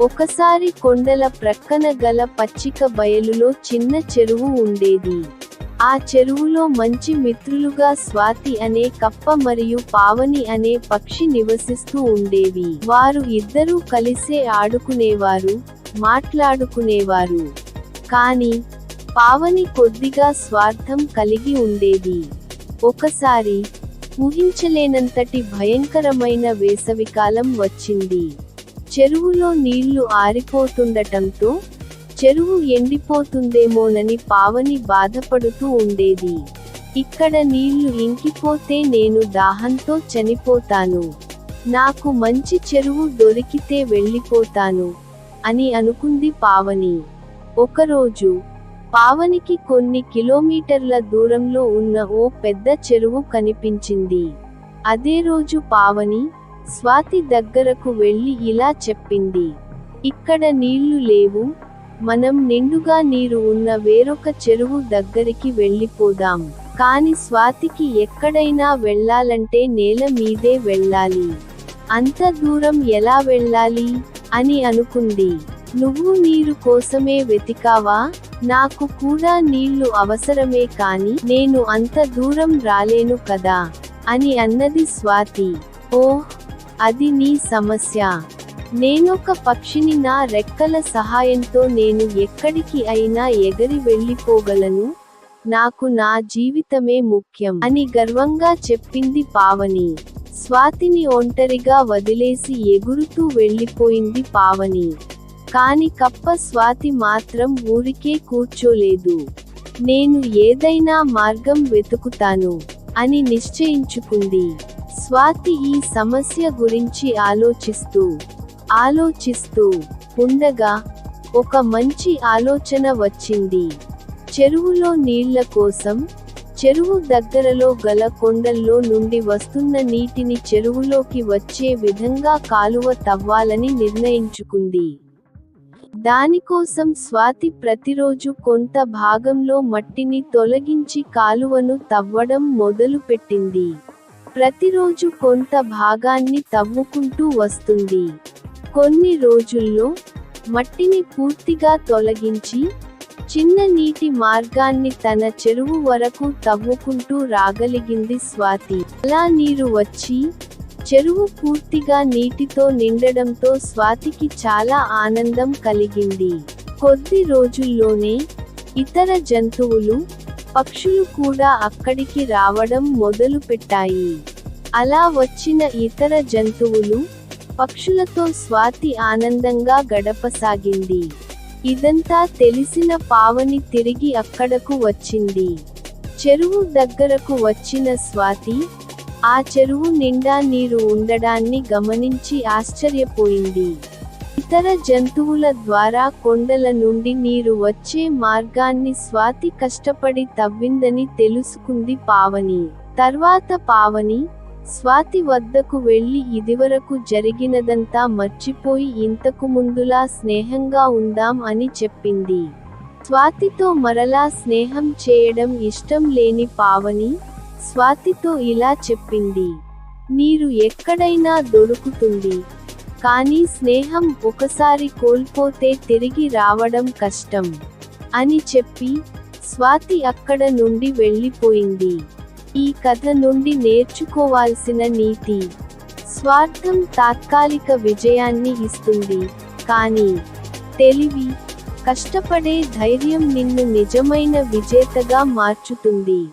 ఒకసారి కొండల ప్రక్కన గల పచ్చిక బయలులో చిన్న చెరువు ఉండేది. ఆ చెరువులో మంచి మిత్రులుగా స్వాతి అనే కప్ప మరియు పావని అనే పక్షి నివసిస్తూ ఉండేవి. వారు ఇద్దరూ కలిసే ఆడుకునేవారు మాట్లాడుకునేవారు. కాని పావని కొద్దిగా స్వార్థం కలిగి ఉండేది. ఒకసారి ఊహించలేనంతటి భయంకరమైన వేసవికాలం వచ్చింది. చెరువులో నీళ్ళు ఆరిపోతుండటంతో చెరువు ఎండిపోతుందేమోనని పావని బాధపడుతూ ఉండేది. ఇక్కడ నీళ్ళు ఇంకిపోతే నేను దాహంతో చనిపోతాను. నాకు మంచి చెరువు దొరికితే వెళ్ళిపోతాను అని అనుకుంది పావని. ఒకరోజు పావనికి కొన్ని కిలోమీటర్ల దూరంలో ఉన్న ఓ పెద్ద చెరువు కనిపించింది. అదే రోజు పావని స్వాతి దగ్గరకు వెళ్ళి ఇలా చెప్పింది. ఇక్కడ నీళ్ళు లేవు. మనం నిండుగా నీరు ఉన్న వేరొక చెరువు దగ్గరికి వెళ్ళిపోదాం. కాని స్వాతికి ఎక్కడైనా వెళ్ళాలంటే నేల మీదే వెళ్ళాలి. అంత దూరం ఎలా వెళ్ళాలి? అని అనుకుంది. నువ్వు నీరు కోసమే వెతికావా? నాకు కూడా నీళ్ళు అవసరమే కాని నేను అంత దూరం రాలేను కదా? అని అన్నది స్వాతి. ఓహ్! అది నీ సమస్య. నేనొక పక్షిని నా రెక్కల సహాయంతో నేను ఎక్కడికి అయినా ఎగరి వెళ్ళిపోగలను. నాకు నా జీవితమే ముఖ్యం అని గర్వంగా చెప్పింది పావని. స్వాతిని ఒంటరిగా వదిలేసి ఎగురుతూ వెళ్ళిపోయింది పావని. కాని కప్ప స్వాతి మాత్రం ఊరికే కూర్చోలేదు. నేను ఏదైనా మార్గం వెతుకుతాను అని నిశ్చయించుకుంది. స్వాతి ఈ సమస్య గురించి ఆలోచిస్తూ ఆలోచిస్తూ ఉండగా ఒక మంచి ఆలోచన వచ్చింది. చెరువులో నీళ్ళ కోసం చెరువు దగ్గరలో గల కొండల్లో నుండి వస్తున్న నీటిని చెరువులోకి వచ్చే విధంగా కాలువ తవ్వాలని నిర్ణయించుకుంది. దానికోసం స్వాతి ప్రతిరోజు కొంత భాగంలో మట్టిని తొలగించి కాలువను తవ్వడం మొదలుపెట్టింది. ప్రతిరోజు కొంత భాగాన్ని తవ్వుకుంటూ వస్తుంది. కొన్ని రోజుల్లో మట్టిని పూర్తిగా తొలగించి చిన్న నీటి మార్గాన్ని తన చెరువు వరకు తవ్వుకుంటూ రాగలిగింది స్వాతి. అలా నీరు వచ్చి చెరువు పూర్తిగా నీటితో నిండడంతో స్వాతికి చాలా ఆనందం కలిగింది. కొద్ది రోజుల్లోనే ఇతర జంతువులు పక్షులు కూడా అక్కడికి రావడం మొదలుపెట్టాయి అలా వచ్చిన ఇతర జంతువులు పక్షులతో స్వాతి ఆనందంగా గడపసాగింది. ఇదంతా తెలిసిన పావని తిరిగి అక్కడకు వచ్చింది. చెరువు దగ్గరకు వచ్చిన స్వాతి ఆ చెరువు నిండా నీరు ఉండడాన్ని గమనించి ఆశ్చర్యపోయింది. ఇతర జంతువుల ద్వారా కొండల నుండి నీరు వచ్చే మార్గాన్ని స్వాతి కష్టపడి తవ్విందని తెలుసుకుంది పావని. తర్వాత పావని స్వాతి వద్దకు వెళ్ళి ఇదివరకు జరిగినదంతా మర్చిపోయి ఇంతకు ముందులా స్నేహంగా ఉందాం అని చెప్పింది. స్వాతితో మరలా స్నేహం చేయడం ఇష్టం లేని పావని స్వాతితో ఇలా చెప్పింది. నీరు ఎక్కడైనా దొరుకుతుంది. కానీ స్నేహం ఒకసారి కోల్పోతే తిరిగి రావడం కష్టం. అని చెప్పి స్వాతి అక్కడ నుండి వెళ్ళిపోయింది. ఈ కథ నుండి నేర్చుకోవాల్సిన నీతి. స్వార్థం తాత్కాలిక విజయాన్ని ఇస్తుంది. కానీ తెలివి కష్టపడే ధైర్యం నిన్ను నిజమైన విజేతగా మార్చుతుంది.